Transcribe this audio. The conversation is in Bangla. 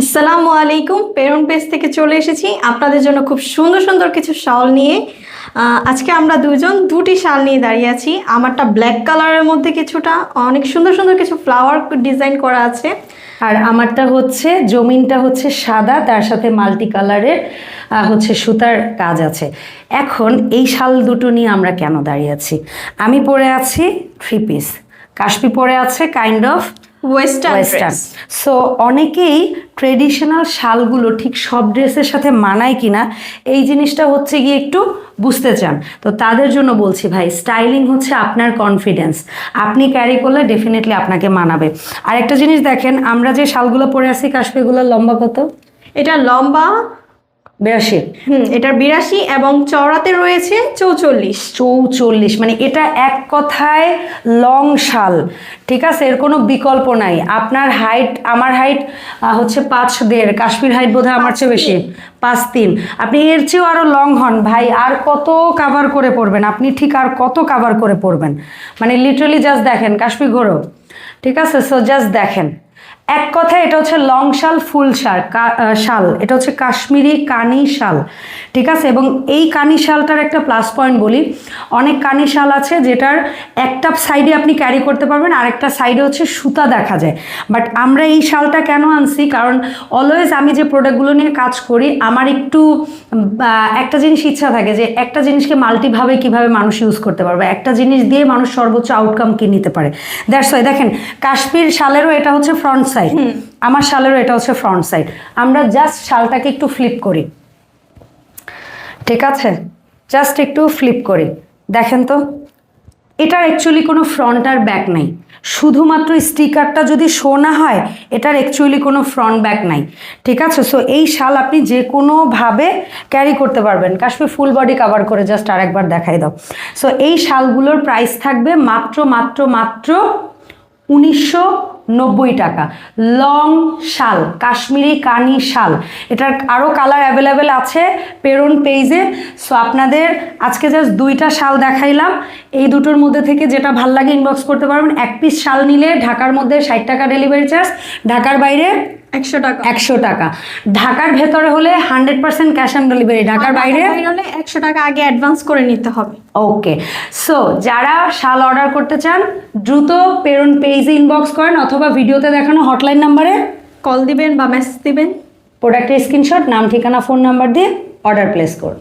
আসসালামু আলাইকুম। পেরন পেজ থেকে চলে এসেছি। আপনাদের জন্য খুব সুন্দর সুন্দর কিছু শাল নিয়ে। আজকে আমরা দুজন দুটি শাল নিয়ে দাঁড়িয়ে আছি। আমারটা ব্ল্যাক কালারের মধ্যে কিছুটা, অনেক সুন্দর সুন্দর কিছু ফ্লাওয়ার ডিজাইন করা আছে। আর আমারটা হচ্ছে, জমিনটা হচ্ছে সাদা, তার সাথে মাল্টি কালারের হচ্ছে সুতার কাজ আছে। এখন এই শাল দুটো নিয়ে আমরা কেন দাঁড়িয়ে আছি? আমি পরে আছি থ্রি পিস। কাশ্মী পরে আছে kind of western western so অনেকেই ট্রেডিশনাল শালগুলো ঠিক সব ড্রেসের সাথে মানায় কিনা এই জিনিসটা হচ্ছে গিয়ে একটু বুঝতে চান। তো তাদের জন্য বলছি ভাই স্টাইলিং হচ্ছে আপনার কনফিডেন্স আপনি ক্যারি করলে ডেফিনেটলি আপনাকে মানাবে। আর একটা জিনিস দেখেন আমরা যে শালগুলো পরে আসি কাশ্মীরগুলোর লম্বা কত? এটা লম্বা বিরাশি। হুম এটার বিরাশি এবং চওড়াতে রয়েছে চৌচল্লিশ। চৌচল্লিশ মানে এটা এক কথায় লং শাল ঠিক আছে? এর কোনো বিকল্প নাই। আপনার হাইট আমার হাইট হচ্ছে পাঁচ দেড় কাশ্মীর হাইট বোধহয় আমার চেয়ে বেশি। পাঁচ তিন। আপনি এর চেয়েও আরও লং হন। ভাই আর কত কাভার করে পড়বেন? আপনি ঠিক আর কত কাভার করে পড়বেন? মানে লিটারালি জাস্ট দেখেন কাশ্মীর ঘোরো ঠিক আছে? সো জাস্ট দেখেন। এক কথায় এটা হচ্ছে লং শাল, ফুল শাল শাল। এটা হচ্ছে কাশ্মীরি কানি শাল, ঠিক আছে? এবং এই কানি শালটার একটা প্লাস পয়েন্ট বলি। অনেক কানি শাল আছে যেটার একটা সাইডে আপনি ক্যারি করতে পারবেন, আরেকটা সাইডে হচ্ছে সুতা দেখা যায়। বাট আমরা এই শালটা কেন আনছি? কারণ অলওয়েজ আমি যে প্রোডাক্টগুলো নিয়ে কাজ করি, আমার একটু একটা জিনিস ইচ্ছা থাকে যে একটা জিনিসকে মাল্টিভাবে কীভাবে মানুষ ইউজ করতে পারবে? একটা জিনিস দিয়ে মানুষ সর্বোচ্চ আউটকাম কি নিতে পারে? দ্যাটস ওয়াই দেখেন, কাশ্মীর শালেরও এটা হচ্ছে ফ্রন্ট সাইড আমার শালেরও এটা হচ্ছে ফ্রন্ট সাইড আমরা জাস্ট শালটাকে একটু ফ্লিপ করি। ঠিক আছে? জাস্ট একটু ফ্লিপ করি। দেখেন তো এটার অ্যাকচুয়ালি কোনো ফ্রন্ট আর ব্যাক নাই। শুধুমাত্র স্টিকারটা যদি শো না হয় এটার অ্যাকচুয়ালি কোনো ফ্রন্ট ব্যাক নাই। ঠিক আছে? সো এই শাল আপনি যে কোনোভাবে ক্যারি করতে পারবেন। কাশ্মীর ফুল বডি কাভার করে জাস্ট আরেকবার দেখাই দাও। সো এই শালগুলোর প্রাইস থাকবে মাত্র মাত্র মাত্র উনিশশো নব্বই টাকা। লং শাল, কাশ্মীরি কানি শাল। এটার আরও কালার অ্যাভেলেবেল আছে পেরন পেইজে। সো আপনাদের আজকে জাস্ট দুইটা শাল দেখাইলাম। এই দুটোর মধ্যে থেকে যেটা ভালো লাগে ইনবক্স করতে পারবেন, এক পিস শাল নিলে ঢাকার মধ্যে ষাট টাকা ডেলিভারি চার্জ ঢাকার বাইরে একশো টাকা। একশো টাকা। ঢাকার ভেতরে হলে hundred percent cash on delivery. ঢাকার বাইরে? হলে একশো টাকা আগে অ্যাডভান্স করে নিতে হবে। ওকে। সো যারা শাল অর্ডার করতে চান দ্রুত পেরন পেজে ইনবক্স করেন অথবা ভিডিওতে দেখানো হটলাইন নাম্বারে। কল দিবেন বা মেসেজ দিবেন। প্রোডাক্টের স্ক্রিনশট নাম ঠিকানা ফোন নাম্বার দিয়ে অর্ডার প্লেস করুন।